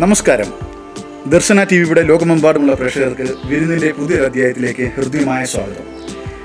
നമസ്കാരം. ദർശന ടി വിയുടെ ലോകമെമ്പാടുമുള്ള പ്രേക്ഷകർക്ക് വിരുന്നിന്റെ പുതിയൊരു അധ്യായത്തിലേക്ക് ഹൃദ്യമായ സ്വാഗതം.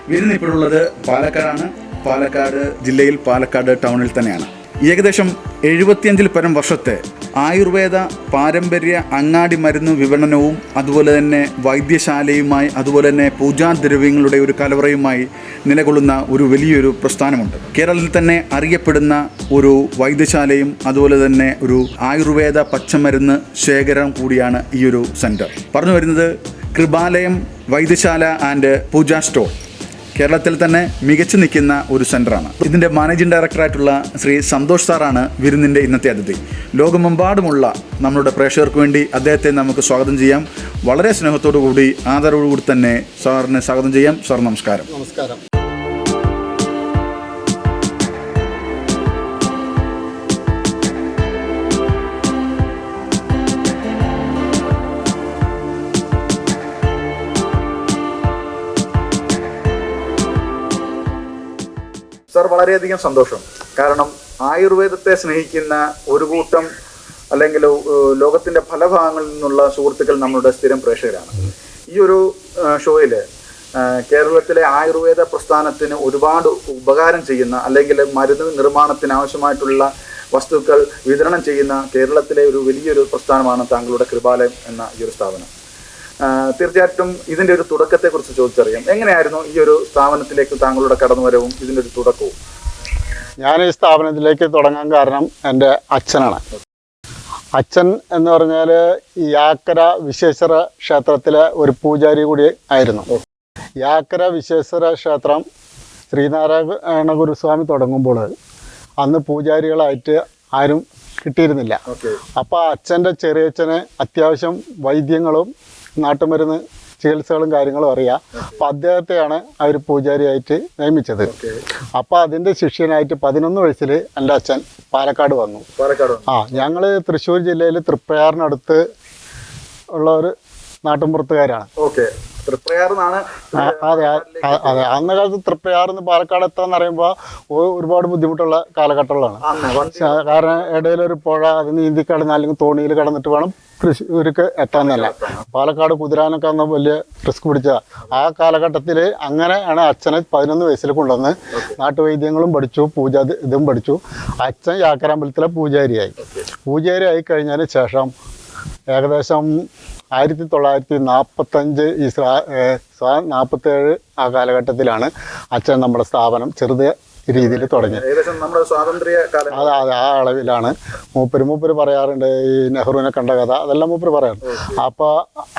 വിരുന്ന് ഇപ്പോഴുള്ളത് പാലക്കാടാണ്. പാലക്കാട് ജില്ലയിൽ പാലക്കാട് ടൗണിൽ തന്നെയാണ്. ഏകദേശം എഴുപത്തിയഞ്ചിൽ പരം വർഷത്തെ ആയുർവേദ പാരമ്പര്യ അങ്ങാടി മരുന്ന് വിപണനവും അതുപോലെ തന്നെ വൈദ്യശാലയുമായി അതുപോലെ തന്നെ പൂജാദ്രവ്യങ്ങളുടെ ഒരു കലവറയുമായി നിലകൊള്ളുന്ന ഒരു വലിയൊരു പ്രസ്ഥാനമുണ്ട്. കേരളത്തിൽ തന്നെ അറിയപ്പെടുന്ന ഒരു വൈദ്യശാലയും അതുപോലെ തന്നെ ഒരു ആയുർവേദ പച്ചമരുന്ന് ശേഖരം കൂടിയാണ് ഈ ഒരു സെന്റർ പറഞ്ഞു വരുന്നത് Kripalayam Vaidyasala and puja store. കേരളത്തിൽ തന്നെ മികച്ചു നിൽക്കുന്ന ഒരു സെന്ററാണ് ഇതിന്റെ മാനേജിംഗ് ഡയറക്ടറായിട്ടുള്ള ശ്രീ സന്തോഷ് സാറാണ് വിരുന്നിന്റെ ഇന്നത്തെ അതിഥി. ലോകമെമ്പാടുമുള്ള നമ്മളുടെ പ്രേക്ഷകർക്ക് വേണ്ടി അദ്ദേഹത്തെ നമുക്ക് സ്വാഗതം ചെയ്യാം. വളരെ സ്നേഹത്തോടു കൂടി ആദരവോടുകൂടി തന്നെ സാറിനെ സ്വാഗതം ചെയ്യാം. സാർ നമസ്കാരം. നമസ്കാരം. സാർ വളരെയധികം സന്തോഷം. കാരണം ആയുർവേദത്തെ സ്നേഹിക്കുന്ന ഒരു കൂട്ടം അല്ലെങ്കിൽ ലോകത്തിന്റെ പല ഭാഗങ്ങളിൽ നിന്നുള്ള സുഹൃത്തുക്കൾ നമ്മളുടെ സ്ഥിരം പ്രേക്ഷകരാണ്. ഈ ഒരു ഷോയിൽ കേരളത്തിലെ ആയുർവേദ പ്രസ്ഥാനത്തിന് ഒരുപാട് ഉപകാരം ചെയ്യുന്ന അല്ലെങ്കിൽ മരുന്ന് നിർമ്മാണത്തിന് ആവശ്യമായിട്ടുള്ള വസ്തുക്കൾ വിതരണം ചെയ്യുന്ന കേരളത്തിലെ ഒരു വലിയൊരു പ്രസ്ഥാനമാണ് താങ്കളുടെ കൃപാലയം എന്ന ഈ ഒരു സ്ഥാപനം. തീർച്ചയായിട്ടും ഇതിന്റെ ഒരു തുടക്കത്തെ കുറിച്ച് ചോദിച്ചറിയാം. എങ്ങനെയായിരുന്നു ഈ ഒരു സ്ഥാപനത്തിലേക്ക് താങ്കളുടെ കടന്നുവരവും ഇതിന്റെ ഒരു തുടക്കവും? ഞാൻ ഈ സ്ഥാപനത്തിലേക്ക് തുടങ്ങാൻ കാരണം എന്റെ അച്ഛനാണ്. അച്ഛൻ എന്ന് പറഞ്ഞാൽ യാക്കര വിശ്വേശ്വര ക്ഷേത്രത്തിലെ ഒരു പൂജാരി കൂടി ആയിരുന്നു. യാക്കര വിശ്വേശ്വര ക്ഷേത്രം ശ്രീനാരായണ ഗുരുസ്വാമി തുടങ്ങുമ്പോൾ അന്ന് പൂജാരികളായിട്ട് ആരും കിട്ടിയിരുന്നില്ല. അപ്പോൾ അച്ഛന്റെ ചെറിയച്ഛന് അത്യാവശ്യം വൈദ്യങ്ങളും നാട്ടുമരുന്ന് ചികിത്സകളും കാര്യങ്ങളും അറിയാം. അപ്പം അദ്ദേഹത്തെയാണ് അവർ പൂജാരിയായിട്ട് നിയമിച്ചത്. അപ്പോൾ അതിന്റെ ശിഷ്യനായിട്ട് പതിനൊന്ന് വയസ്സിൽ എന്റെ അച്ഛൻ പാലക്കാട് വന്നു. ആ ഞങ്ങൾ തൃശ്ശൂർ ജില്ലയിൽ തൃപ്പയാറിനടുത്ത് ഉള്ള ഒരു നാട്ടിൻപുറത്തുകാരാണ്. അതെ അതെ അന്ന കാലത്ത് തൃപ്പയാറിന്ന് പാലക്കാട് എത്താന്ന് പറയുമ്പോൾ ഒരുപാട് ബുദ്ധിമുട്ടുള്ള കാലഘട്ടങ്ങളാണ്. കാരണം ഇടയിലൊരു പുഴ അത് നീന്തി കടന്ന് അല്ലെങ്കിൽ തോണിയിൽ കടന്നിട്ട് വേണം തൃശ്ശൂർക്ക് എത്താന്നല്ല പാലക്കാട് കുതിരാനൊക്കെ അന്ന് വലിയ റിസ്ക് പിടിച്ച ആ കാലഘട്ടത്തിൽ അങ്ങനെയാണ് അച്ഛനെ പതിനൊന്ന് വയസ്സിൽ കൊണ്ടുവന്ന് നാട്ടുവൈദ്യങ്ങളും പഠിച്ചു പൂജ ഇതും പഠിച്ചു. അച്ഛൻ യാക്കരമ്പലത്തിലെ പൂജാരിയായി. പൂജാരി ആയി കഴിഞ്ഞതിന് ശേഷം ഏകദേശം ആയിരത്തി തൊള്ളായിരത്തി നാൽപ്പത്തഞ്ച് ഈ സ്വാ നാൽപ്പത്തേഴ് ആ കാലഘട്ടത്തിലാണ് അച്ഛൻ നമ്മുടെ സ്ഥാപനം ചെറുത് രീതിയിൽ തുടങ്ങിയത് ഏകദേശം നമ്മുടെ സ്വാതന്ത്ര്യ അത് അത് ആ അളവിലാണ്. മൂപ്പര് മൂപ്പര് പറയാറുണ്ട് ഈ നെഹ്റുവിനെ കണ്ട കഥ അതെല്ലാം മൂപ്പര് പറയാറുണ്ട്. അപ്പോൾ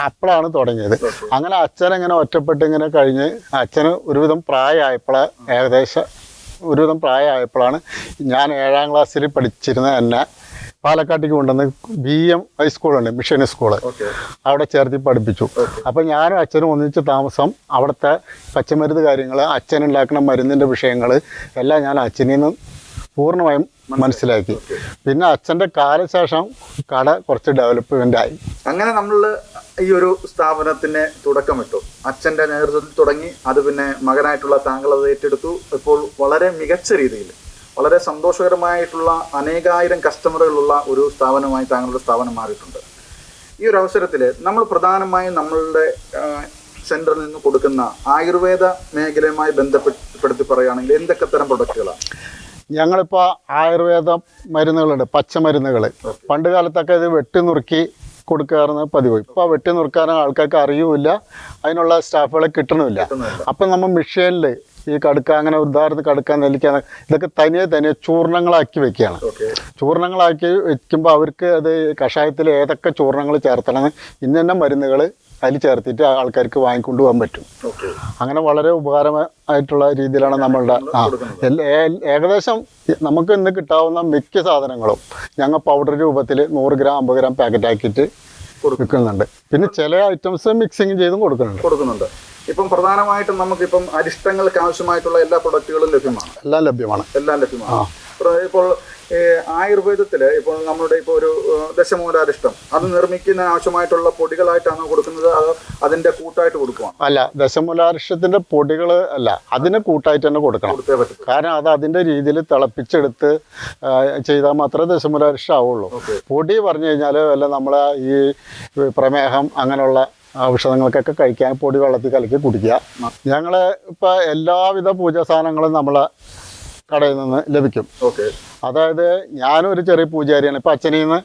അപ്പോഴാണ് തുടങ്ങിയത്. അങ്ങനെ അച്ഛൻ ഇങ്ങനെ ഒറ്റപ്പെട്ട് ഇങ്ങനെ കഴിഞ്ഞ് അച്ഛന് ഒരുവിധം പ്രായമായപ്പോൾ ഏകദേശം ഒരുവിധം പ്രായമായപ്പോഴാണ് ഞാൻ ഏഴാം ക്ലാസ്സിൽ പഠിച്ചിരുന്ന എന്നെ പാലക്കാട്ടേക്ക് കൊണ്ടുവന്ന് ബി എം ഹൈസ്കൂളുണ്ട് മിഷൻ സ്കൂൾ അവിടെ ചേർത്തി പഠിപ്പിച്ചു. അപ്പം ഞാനും അച്ഛനും ഒന്നിച്ച് താമസം അവിടുത്തെ പച്ചമരുന്ന് കാര്യങ്ങൾ അച്ഛൻ ഉണ്ടാക്കുന്ന മരുന്നിന്റെ വിഷയങ്ങൾ എല്ലാം ഞാൻ അച്ഛനിൽ നിന്ന് പൂർണമായും മനസ്സിലാക്കി. പിന്നെ അച്ഛന്റെ കാലശേഷം കട കുറച്ച് ഡെവലപ്മെന്റ് ആയി. അങ്ങനെ നമ്മൾ ഈ ഒരു സ്ഥാപനത്തിന് തുടക്കമിട്ടു അച്ഛന്റെ നേതൃത്വത്തിൽ തുടങ്ങി അത് പിന്നെ മകനായിട്ടുള്ള താങ്കൾ അത് ഏറ്റെടുത്തു. ഇപ്പോൾ വളരെ മികച്ച രീതിയിൽ വളരെ സന്തോഷകരമായിട്ടുള്ള അനേകായിരം കസ്റ്റമറുകളുള്ള ഒരു സ്ഥാപനമായി താങ്കളുടെ സ്ഥാപനം മാറിയിട്ടുണ്ട്. ഈ ഒരു അവസരത്തിൽ നമ്മൾ പ്രധാനമായും നമ്മളുടെ സെന്ററിൽ നിന്ന് കൊടുക്കുന്ന ആയുർവേദ മേഖലയുമായി ബന്ധപ്പെടുത്തി പറയുകയാണെങ്കിൽ എന്തൊക്കെ തരം പ്രൊഡക്റ്റുകളാണ്? ഞങ്ങളിപ്പോൾ ആയുർവേദ മരുന്നുകളുണ്ട് പച്ചമരുന്നുകൾ പണ്ട് കാലത്തൊക്കെ ഇത് വെട്ടി നുറുക്കി കൊടുക്കാറുന്ന പതിവ്. ഇപ്പോൾ വെട്ടി നുറുക്കാൻ ആൾക്കാർക്ക് അറിയുമില്ല അതിനുള്ള സ്റ്റാഫുകളെ കിട്ടണമില്ല. അപ്പം നമ്മൾ മിഷീനിൽ ഈ കടുക്ക അങ്ങനെ ഉദാഹരണത്തിന് കടുക്ക നെല്ലിക്ക ഇതൊക്കെ തനിയെ തനിയെ ചൂർണങ്ങളാക്കി വെക്കുകയാണ്. ചൂർണങ്ങളാക്കി വെക്കുമ്പോൾ അവർക്ക് അത് കഷായത്തിൽ ഏതൊക്കെ ചൂർണങ്ങൾ ചേർത്തണം ഇന്ന മരുന്നുകൾ അതിൽ ചേർത്തിട്ട് ആൾക്കാർക്ക് വാങ്ങിക്കൊണ്ടു പോകാൻ പറ്റും. അങ്ങനെ വളരെ ഉപകാരമായിട്ടുള്ള രീതിയിലാണ് നമ്മളുടെ ആ എല്ലാ- ഏകദേശം നമുക്ക് ഇന്ന് കിട്ടാവുന്ന മിക്ക സാധനങ്ങളും ഞങ്ങൾ പൗഡർ രൂപത്തിൽ നൂറ് ഗ്രാം അമ്പത് ഗ്രാം പാക്കറ്റ് ആക്കിയിട്ട് വിൽക്കുന്നുണ്ട്. പിന്നെ ചില ഐറ്റംസ് മിക്സിങ് ചെയ്തും കൊടുക്കുന്നുണ്ട്. കൊടുക്കുന്നുണ്ട്. ഇപ്പം പ്രധാനമായിട്ടും നമുക്കിപ്പം അരിഷ്ടങ്ങൾക്ക് ആവശ്യമായിട്ടുള്ള എല്ലാ പ്രൊഡക്റ്റുകളും ലഭ്യമാണ്. എല്ലാം ലഭ്യമാണ്. എല്ലാം ലഭ്യമാണ്. ഇപ്പോൾ ആയുർവേദത്തിൽ ഇപ്പോൾ നമ്മുടെ ഇപ്പോൾ ഒരു ദശമൂലാരിഷ്ടം അത് നിർമ്മിക്കുന്ന ആവശ്യമായിട്ടുള്ള പൊടികളായിട്ടാണോ കൊടുക്കുന്നത്? അത് അതിന്റെ കൂട്ടായിട്ട് കൊടുക്കുക അല്ല ദശമൂലാരിഷ്ടത്തിന്റെ പൊടികൾ അല്ല അതിന് കൂട്ടായിട്ട് തന്നെ കൊടുക്കണം. കാരണം അത് അതിന്റെ രീതിയിൽ തിളപ്പിച്ചെടുത്ത് ചെയ്താൽ മാത്രമേ ദശമൂലാരിഷ്ടം ആവുള്ളൂ. പൊടി പറഞ്ഞു കഴിഞ്ഞാൽ വല്ല നമ്മളെ ഈ പ്രമേഹം അങ്ങനെയുള്ള ഔഷധങ്ങൾക്കൊക്കെ കഴിക്കാൻ പൊടി വെള്ളത്തിൽ കലക്കി കുടിക്കുക. ഞങ്ങൾ ഇപ്പോൾ എല്ലാവിധ പൂജാ സാധനങ്ങളും നമ്മളെ കടയിൽ നിന്ന് ലഭിക്കും. ഓക്കെ. അതായത് ഞാനും ഒരു ചെറിയ പൂജാരിയാണ്. ഇപ്പം അച്ഛനിൽ നിന്ന്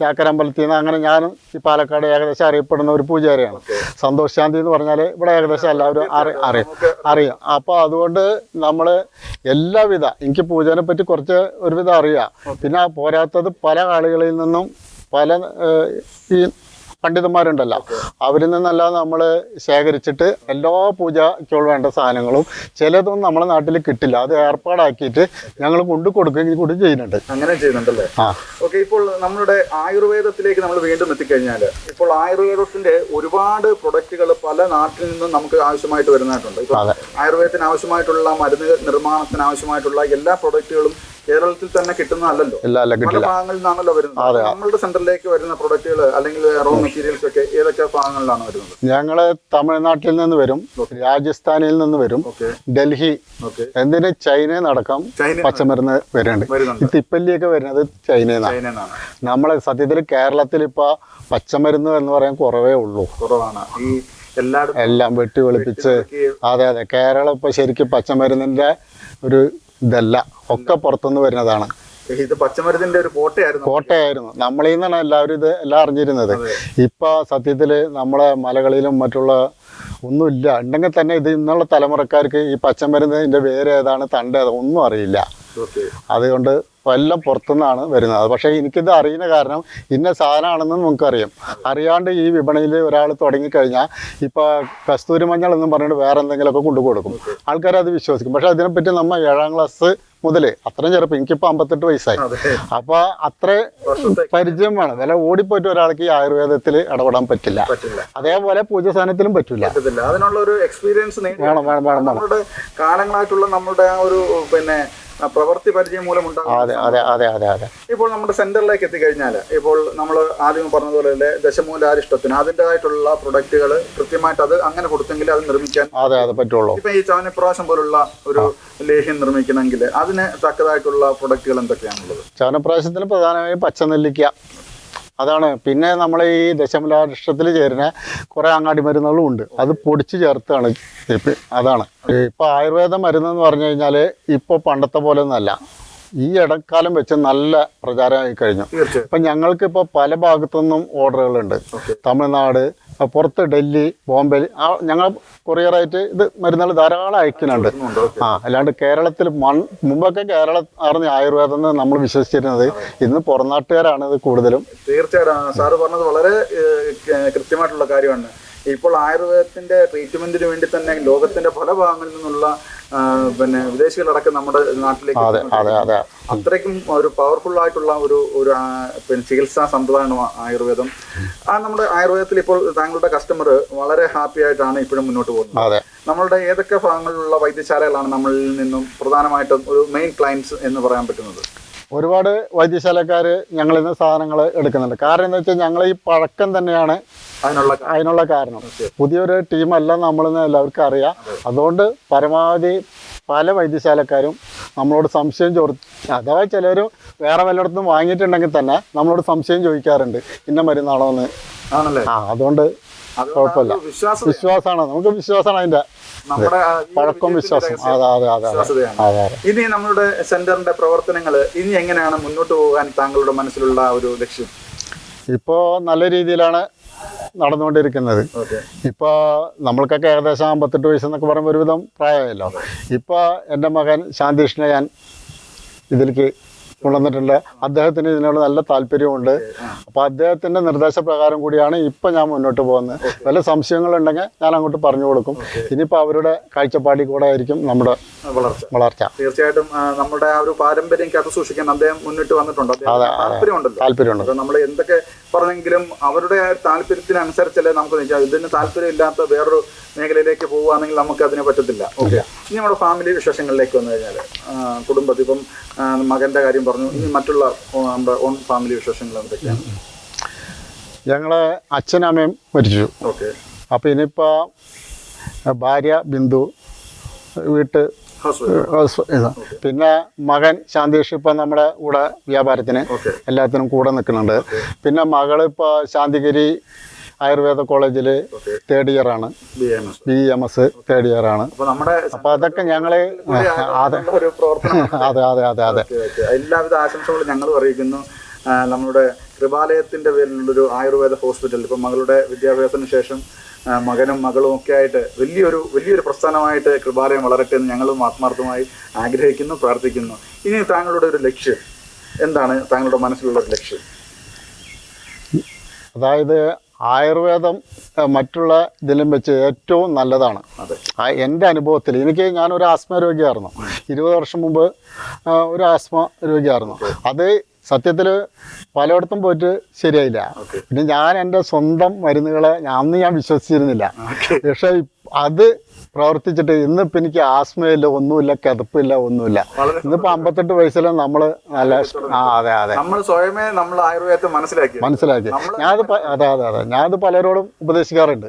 ചാക്കരമ്പലത്തിൽ നിന്ന് അങ്ങനെ ഞാനും ഈ പാലക്കാട് ഏകദേശം അറിയപ്പെടുന്ന ഒരു പൂജാരിയാണ്. സന്തോഷ് ശാന്തി എന്ന് പറഞ്ഞാൽ ഇവിടെ ഏകദേശം എല്ലാവരും അറി അറിയാം. അറിയാം. അപ്പോൾ അതുകൊണ്ട് നമ്മൾ എല്ലാവിധ എനിക്ക് പൂജനെ പറ്റി കുറച്ച് ഒരുവിധം അറിയാം. പിന്നെ പോരാത്തത് പല ആളുകളിൽ നിന്നും പല ഈ പണ്ഡിതന്മാരുണ്ടല്ലോ. അവരിൽ നിന്നെല്ലാം നമ്മൾ ശേഖരിച്ചിട്ട് എല്ലാ പൂജയ്ക്കുള്ള വേണ്ട സാധനങ്ങളും ചിലതൊന്നും നമ്മുടെ നാട്ടിൽ കിട്ടില്ല. അത് ഏർപ്പാടാക്കിയിട്ട് ഞങ്ങൾ കൊണ്ടു കൊടുക്കുകയും കൂടി ചെയ്യുന്നുണ്ട്. അങ്ങനെ ചെയ്യുന്നുണ്ടല്ലേ? ഓക്കെ ഇപ്പോൾ നമ്മുടെ ആയുർവേദത്തിലേക്ക് നമ്മൾ വീണ്ടും എത്തിക്കഴിഞ്ഞാൽ ഇപ്പോൾ ആയുർവേദത്തിന്റെ ഒരുപാട് പ്രൊഡക്റ്റുകൾ പല നാട്ടിൽ നിന്നും നമുക്ക് ആവശ്യമായിട്ട് വരുന്നതായിട്ടുണ്ട്. ആയുർവേദത്തിന് ആവശ്യമായിട്ടുള്ള മരുന്ന് നിർമ്മാണത്തിന് ആവശ്യമായിട്ടുള്ള എല്ലാ പ്രൊഡക്റ്റുകളും കേരളത്തിൽ തന്നെ കിട്ടുന്നതല്ലല്ലോ. എല്ലാ അല്ല കിട്ടില്ല. ഭാഗങ്ങളിൽ നിന്നാണല്ലോ വരുന്നത് നമ്മളുടെ സെന്ററിലേക്ക് വരുന്ന പ്രൊഡക്റ്റുകൾ അല്ലെങ്കിൽ റോ മെറ്റീരിയൽസ് ഒക്കെ ഏതൊക്കെ ഭാഗങ്ങളിലാണ് വരുന്നത്? ഞങ്ങൾ തമിഴ്നാട്ടിൽ നിന്ന് വരും രാജസ്ഥാനിൽ നിന്ന് വരും ഡൽഹി എന്തിനു ചൈനയിൽ നടക്കാം ചൈന പച്ചമരുന്ന് വരുന്നുണ്ട്. ഈ തിപ്പല്ലിയൊക്കെ വരുന്നത് ചൈനയിൽ നിന്നാണ് ചൈന നമ്മളെ സത്യത്തിൽ കേരളത്തിൽ ഇപ്പൊ പച്ചമരുന്ന് എന്ന് പറയാൻ കുറവേ ഉള്ളൂ. കുറവാണ്. ഈ എല്ലാം വെട്ടി വെളുപ്പിച്ച് അതെ അതെ. കേരളം ഇപ്പൊ ശരിക്കും പച്ചമരുന്നിന്റെ ഒരു ഇതല്ല. ഒക്കെ പുറത്തുനിന്ന് വരുന്നതാണ്. ഇത് പച്ചമരത്തിന്റെ ഒരു കോട്ടയായിരുന്നു. കോട്ടയായിരുന്നു. നമ്മളിൽ നിന്നാണ് എല്ലാവരും ഇത് എല്ലാം അറിഞ്ഞിരുന്നത്. ഇപ്പൊ സത്യത്തിൽ നമ്മളെ മലകളിലും മറ്റുള്ള ഒന്നുമില്ല. ഉണ്ടെങ്കിൽ തന്നെ ഇത് ഇന്നുള്ള തലമുറക്കാർക്ക് ഈ പച്ചമരുന്നിന്റെ വേര് ഏതാണ് തണ്ട് ഒന്നും അറിയില്ല. അതുകൊണ്ട് എല്ലാം പുറത്തുനിന്നാണ് വരുന്നത്. പക്ഷേ എനിക്കിത് അറിയുന്ന കാരണം ഇന്ന സാധനമാണെന്ന് നമുക്കറിയാം. അറിയാണ്ട് ഈ വിപണിയിൽ ഒരാൾ തുടങ്ങിക്കഴിഞ്ഞാൽ ഇപ്പോൾ കസ്തൂരി മഞ്ഞൾ എന്നും പറഞ്ഞിട്ട് വേറെ എന്തെങ്കിലുമൊക്കെ കൊണ്ടു കൊടുക്കും. ആൾക്കാർ അത് വിശ്വസിക്കും. പക്ഷേ അതിനെപ്പറ്റി നമ്മൾ ഏഴാം ക്ലാസ് മുതലേ അത്രയും ചെറുപ്പം എനിക്കിപ്പോൾ അമ്പത്തെട്ട് വയസ്സായി. അപ്പോൾ അത്ര പരിചയം വേണം. വില ഓടിപ്പോയിട്ട് ഒരാൾക്ക് ഈ ആയുർവേദത്തിൽ ഇടപെടാൻ പറ്റില്ല. അതേപോലെ പൂജ സാധനത്തിലും പറ്റില്ല. അതിനുള്ള ഒരു എക്സ്പീരിയൻസ് വേണം വേണം വേണം കാലങ്ങളായിട്ടുള്ള നമ്മുടെ ആ ഒരു പിന്നെ പ്രവൃത്തി പരിചയം മൂലം അതെ അതെ അതെ അതെ അതെ. ഇപ്പോൾ നമ്മുടെ സെന്ററിലേക്ക് എത്തിക്കഴിഞ്ഞാൽ ഇപ്പോൾ നമ്മൾ ആദ്യം പറഞ്ഞതുപോലെ തന്നെ ദശമൂലാരിഷ്ടത്തിന് അതിന്റെതായിട്ടുള്ള പ്രൊഡക്റ്റുകൾ കൃത്യമായിട്ട് അത് അങ്ങനെ കൊടുത്തെങ്കിൽ അത് നിർമ്മിക്കാൻ അതെ അതെ പറ്റുള്ളൂ. ഇപ്പൊ ഈ ചവനപ്രാശം പോലുള്ള ഒരു ലേഹ്യം നിർമ്മിക്കണമെങ്കിൽ അതിന് തക്കതായിട്ടുള്ള പ്രൊഡക്റ്റുകൾ എന്തൊക്കെയാണുള്ളത്? ചവനപ്രാശത്തിന് പ്രധാനമായും പച്ചനെല്ലിക്ക. അതാണ്. പിന്നെ നമ്മൾ ഈ ദശമലാഷ്ടത്തിൽ ചേരുന്ന കുറേ അങ്ങാടി മരുന്നുകളും ഉണ്ട്. അത് പൊടിച്ച് ചേർത്താണ്. അതാണ്. ഇപ്പൊ ആയുർവേദ മരുന്നെന്ന് പറഞ്ഞു കഴിഞ്ഞാൽ ഇപ്പോൾ പണ്ടത്തെ പോലെ ഒന്നല്ല ഈ ഇടക്കാലം വെച്ച് നല്ല പ്രചാരമായി കഴിഞ്ഞു. അപ്പൊ ഞങ്ങൾക്ക് ഞങ്ങൾക്കിപ്പോൾ പല ഭാഗത്തുനിന്നും ഓർഡറുകളുണ്ട്. ഓക്കെ. തമിഴ്നാട് പുറത്ത് ഡൽഹി ബോംബെ ആ ഞങ്ങൾ കൊറിയറായിട്ട് ഇത് മരുന്നുകൾ ധാരാളം അയക്കുന്നുണ്ട്. ആ അല്ലാണ്ട് കേരളത്തിൽ മൺ മുമ്പൊക്കെ കേരള ആർന്ന് ആയുർവേദം എന്ന് നമ്മൾ വിശ്വസിച്ചിരുന്നത് ഇന്ന് പുറംനാട്ടുകാരാണ് ഇത് കൂടുതലും. തീർച്ചയായിട്ടും. സാറ് പറഞ്ഞത് വളരെ കൃത്യമായിട്ടുള്ള കാര്യമാണ്. ഇപ്പോൾ ആയുർവേദത്തിന്റെ ട്രീറ്റ്മെന്റിന് വേണ്ടി തന്നെ ലോകത്തിന്റെ പല ഭാഗങ്ങളിൽ നിന്നുള്ള പിന്നെ വിദേശികളടക്കം നമ്മുടെ നാട്ടിലേക്ക് അതെ അതെ അതെ. അത്രയ്ക്കും ഒരു പവർഫുൾ ആയിട്ടുള്ള ഒരു ഒരു പിന്നെ ചികിത്സാ സമ്പ്രദായമാണ് ആയുർവേദം. ആ നമ്മുടെ ആയുർവേദത്തിൽ ഇപ്പോൾ താങ്കളുടെ കസ്റ്റമർ വളരെ ഹാപ്പി ആയിട്ടാണ് ഇപ്പോഴും മുന്നോട്ട് പോകുന്നത്. നമ്മളുടെ ഏതൊക്കെ ഭാഗങ്ങളിലുള്ള വൈദ്യശാലകളാണ് നമ്മളിൽ നിന്നും പ്രധാനമായിട്ടും ഒരു മെയിൻ ക്ലയൻസ് എന്ന് പറയാൻ പറ്റുന്നത്? ഒരുപാട് വൈദ്യശാലക്കാർ ഞങ്ങളിൽ നിന്ന് സാധനങ്ങൾ എടുക്കുന്നുണ്ട്. കാരണം എന്താ വെച്ചാൽ ഞങ്ങൾ ഈ പഴക്കം തന്നെയാണ് അതിനുള്ള അതിനുള്ള കാരണം. പുതിയൊരു ടീമല്ല നമ്മളെന്ന് എല്ലാവർക്കും അറിയാം. അതുകൊണ്ട് പരമാവധി പല വൈദ്യശാലക്കാരും നമ്മളോട് സംശയം ചോർ അഥവാ ചിലർ വേറെ വല്ലയിടത്തും വാങ്ങിയിട്ടുണ്ടെങ്കിൽ തന്നെ നമ്മളോട് സംശയം ചോദിക്കാറുണ്ട്. ഇന്ന മരുന്നാണോ എന്ന് ആണല്ലേ? ആ അതുകൊണ്ട് കുഴപ്പമില്ല. വിശ്വാസമാണ്. നമുക്ക് വിശ്വാസമാണ് അതിന്റെ പഴക്കം വിശ്വാസം. അതെ അതെ അതെ അതെ. ഇനി നമ്മുടെ സെന്ററിന്റെ പ്രവർത്തനങ്ങൾ ഇനി എങ്ങനെയാണ് മുന്നോട്ട് പോകാൻ താങ്കളുടെ മനസ്സിലുള്ള ഒരു ലക്ഷ്യം? ഇപ്പോ നല്ല രീതിയിലാണ് നടന്നുകൊണ്ടിരിക്കുന്നത്. ഇപ്പൊ ഇപ്പോൾ നമ്മൾക്കൊക്കെ ഏകദേശം അമ്പത്തെട്ട് വയസ്സെന്നൊക്കെ പറയുമ്പോൾ ഒരുവിധം പ്രായമല്ലോ ഇപ്പോൾ എന്റെ മകൻ ശാന്തികൃഷ്ണ ഞാൻ ഇതിലേക്ക് കൊണ്ടുവന്നിട്ടുണ്ട്. അദ്ദേഹത്തിന് ഇതിനോട് നല്ല താല്പര്യമുണ്ട് അപ്പൊ അദ്ദേഹത്തിന്റെ നിർദ്ദേശപ്രകാരം കൂടിയാണ് ഇപ്പം ഞാൻ മുന്നോട്ട് പോകുന്നത്. വല്ല സംശയങ്ങളുണ്ടെങ്കിൽ ഞാൻ അങ്ങോട്ട് പറഞ്ഞു കൊടുക്കും. ഇനിയിപ്പോൾ അവരുടെ കാഴ്ചപ്പാടിൽ കൂടെ ആയിരിക്കും നമ്മുടെ വളർച്ച. തീർച്ചയായിട്ടും നമ്മുടെ ആ ഒരു പാരമ്പര്യം കാത്തു സൂക്ഷിക്കാൻ അദ്ദേഹം മുന്നിട്ട് വന്നിട്ടുണ്ട്. താല്പര്യമുണ്ട്. നമ്മൾ എന്തൊക്കെ പറഞ്ഞെങ്കിലും അവരുടെ താല്പര്യത്തിനനുസരിച്ചല്ലേ നമുക്ക് നിൽക്കാം ഇതിന് താല്പര്യമില്ലാത്ത വേറൊരു മേഖലയിലേക്ക് പോവുകയാണെങ്കിൽ നമുക്ക് അതിനെ പറ്റത്തില്ല. ഓക്കെ. ഇനി നമ്മുടെ ഫാമിലി വിശേഷങ്ങളിലേക്ക് വന്നു കഴിഞ്ഞാൽ കുടുംബത്തിൽ ഇപ്പം മകന്റെ കാര്യം പറഞ്ഞു ഇനി മറ്റുള്ള നമ്മുടെ ഓൺ ഫാമിലി വിശേഷങ്ങൾ എന്തൊക്കെയാണ്? ഞങ്ങളെ അച്ഛനും അമ്മയും മരിച്ചു. ഓക്കെ. അപ്പോൾ ഇനിയിപ്പോൾ ഭാര്യ ബിന്ദു വീട്ട്. പിന്നെ മകൻ ശാന്തീഷ് ഇപ്പം നമ്മുടെ കൂടെ വ്യാപാരത്തിന് എല്ലാത്തിനും കൂടെ നിൽക്കുന്നുണ്ട്. പിന്നെ മകൾ ഇപ്പോൾ ശാന്തിഗിരി ആയുർവേദ കോളേജിൽ തേർഡ് ഇയർ ആണ്. B M S third year ആണ്. അപ്പൊ അതൊക്കെ ഞങ്ങൾ അതെ. അതെ അതെ അതെ അതെ. എല്ലാവിധ ആശംസകളും ഞങ്ങൾ അറിയിക്കുന്നു. നമ്മുടെ കൃപാലയത്തിന്റെ പേരിലുള്ളൊരു ആയുർവേദ ഹോസ്പിറ്റൽ. ഇപ്പം മകളുടെ വിദ്യാഭ്യാസത്തിന് ശേഷം മകനും മകളും ഒക്കെ ആയിട്ട് വലിയൊരു വലിയൊരു പ്രസ്ഥാനമായിട്ട് കൃപാലയം വളരട്ടെ എന്ന് ഞങ്ങളും ആത്മാർത്ഥമായി ആഗ്രഹിക്കുന്നു പ്രാർത്ഥിക്കുന്നു. ഇനി താങ്കളുടെ ഒരു ലക്ഷ്യം. എന്താണ് താങ്കളുടെ മനസ്സിലുള്ള ഒരു ലക്ഷ്യം? അതായത് ആയുർവേദം മറ്റുള്ള ഇതിലും വെച്ച് ഏറ്റവും നല്ലതാണ്. ആ എന്റെ അനുഭവത്തിൽ എനിക്ക് ഞാനൊരു ആസ്മ രോഗിയായിരുന്നു. ഇരുപത് വർഷം മുമ്പ് ഒരു ആസ്മ രോഗിയായിരുന്നു. അത് സത്യത്തിൽ പലയിടത്തും പോയിട്ട് ശരിയായില്ല. പിന്നെ ഞാൻ എന്റെ സ്വന്തം മരുന്നുകളെ ഞാൻ അന്ന് ഞാൻ വിശ്വസിച്ചിരുന്നില്ല. പക്ഷേ അത് പ്രവർത്തിച്ചിട്ട് ഇന്നിപ്പോൾ എനിക്ക് ആസ്മയില്ല ഒന്നുമില്ല കിതപ്പില്ല ഒന്നുമില്ല. ഇന്നിപ്പോൾ അമ്പത്തെട്ട് വയസ്സിലും നമ്മൾ നല്ല ആ അതെ അതെ. നമ്മൾ സ്വയമേ നമ്മൾ ആയുർവേദത്തെ മനസ്സിലാക്കി. മനസ്സിലാക്കി. ഞാനത് അതെ അതെ അതെ ഞാനത് പലരോടും ഉപദേശിക്കാറുണ്ട്.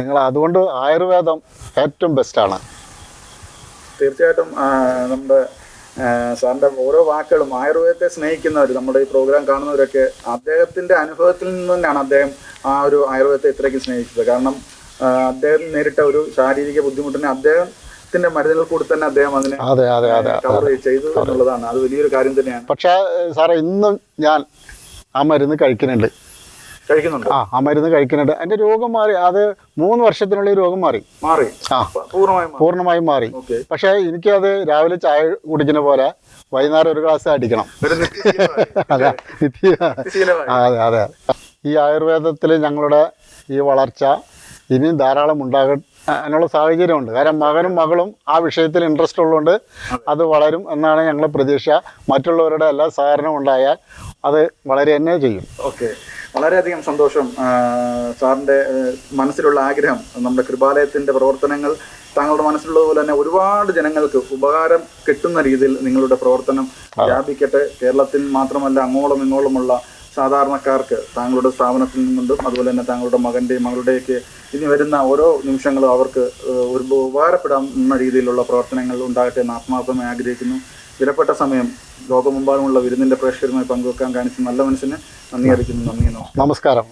നിങ്ങൾ അതുകൊണ്ട് ആയുർവേദം ഏറ്റവും ബെസ്റ്റ് ആണ്. തീർച്ചയായിട്ടും നമ്മുടെ സാറിന്റെ ഓരോ വാക്കുകളും ആയുർവേദത്തെ സ്നേഹിക്കുന്നവർ നമ്മുടെ ഈ പ്രോഗ്രാം കാണുന്നവരൊക്കെ അദ്ദേഹത്തിന്റെ അനുഭവത്തിൽ നിന്ന് തന്നെയാണ് അദ്ദേഹം ആ ഒരു ആയുർവേദത്തെ ഇത്രയ്ക്ക് സ്നേഹിച്ചത്. കാരണം അദ്ദേഹം നേരിട്ട ഒരു ശാരീരിക ബുദ്ധിമുട്ടിനെ അദ്ദേഹത്തിന്റെ മരുന്നുകൾ കൂടി തന്നെ അദ്ദേഹം അതിനെ അതെ അതെ അതെ കവർ ചെയ്തു എന്നുള്ളതാണ്. അത് വലിയൊരു കാര്യം തന്നെയാണ്. പക്ഷേ സാറേ ഇന്നും ഞാൻ ആ മരുന്ന് കഴിക്കുന്നുണ്ട്. കഴിക്കുന്നുണ്ട്. ആ ആ മരുന്ന് കഴിക്കുന്നുണ്ട്. എന്റെ രോഗം മാറി. അത് മൂന്ന് വർഷത്തിനുള്ളിൽ രോഗം മാറി. മാറി. ആ. പൂർണമായും മാറി. പൂർണമായും മാറി. പക്ഷേ എനിക്കത് രാവിലെ ചായ കുടിക്കുന്ന പോലെ വൈകുന്നേരം ഒരു ഗ്ലാസ് അടിക്കണം. അതെ. അതെ അതെ. ഈ ആയുർവേദത്തിൽ ഞങ്ങളുടെ ഈ വളർച്ച ഇനിയും ധാരാളം ഉണ്ടാകാനുള്ള അതിനുള്ള സാഹചര്യമുണ്ട്. കാരണം മകനും മകളും ആ വിഷയത്തിൽ ഇൻട്രസ്റ്റ് ഉള്ളതുകൊണ്ട് അത്. വളരും എന്നാണ് ഞങ്ങളുടെ പ്രതീക്ഷ. മറ്റുള്ളവരുടെ എല്ലാ സഹകരണവും ഉണ്ടായാൽ അത് വളരെ തന്നെ ചെയ്യും. ഓക്കെ. വളരെയധികം സന്തോഷം സാറിന്റെ മനസ്സിലുള്ള ആഗ്രഹം നമ്മുടെ കൃപാലയത്തിന്റെ പ്രവർത്തനങ്ങൾ താങ്കളുടെ മനസ്സിലുള്ളതുപോലെ തന്നെ ഒരുപാട് ജനങ്ങൾക്ക് ഉപകാരം കിട്ടുന്ന രീതിയിൽ നിങ്ങളുടെ പ്രവർത്തനം വ്യാപിക്കട്ടെ. കേരളത്തിൽ മാത്രമല്ല അങ്ങോളം ഇങ്ങോളമുള്ള സാധാരണക്കാർക്ക് താങ്കളുടെ സ്ഥാപനത്തിൽ നിന്നും അതുപോലെ തന്നെ താങ്കളുടെ മകന്റെയും മകളുടെയൊക്കെ ഇനി വരുന്ന ഓരോ നിമിഷങ്ങളും അവർക്ക് ഒരു ഉപകാരപ്പെടാവുന്ന രീതിയിലുള്ള പ്രവർത്തനങ്ങൾ ഉണ്ടാകട്ടെ എന്ന് ആത്മാർത്ഥമായി ആഗ്രഹിക്കുന്നു. വിലപ്പെട്ട സമയം ലോകമെമ്പാടുമുള്ള വിരുന്നിന്റെ പ്രേക്ഷകരുമായി പങ്കുവെക്കാൻ കാണിച്ച നല്ല മനസ്സിന് നന്ദി അറിയിക്കുന്നു. നന്ദി നമസ്കാരം.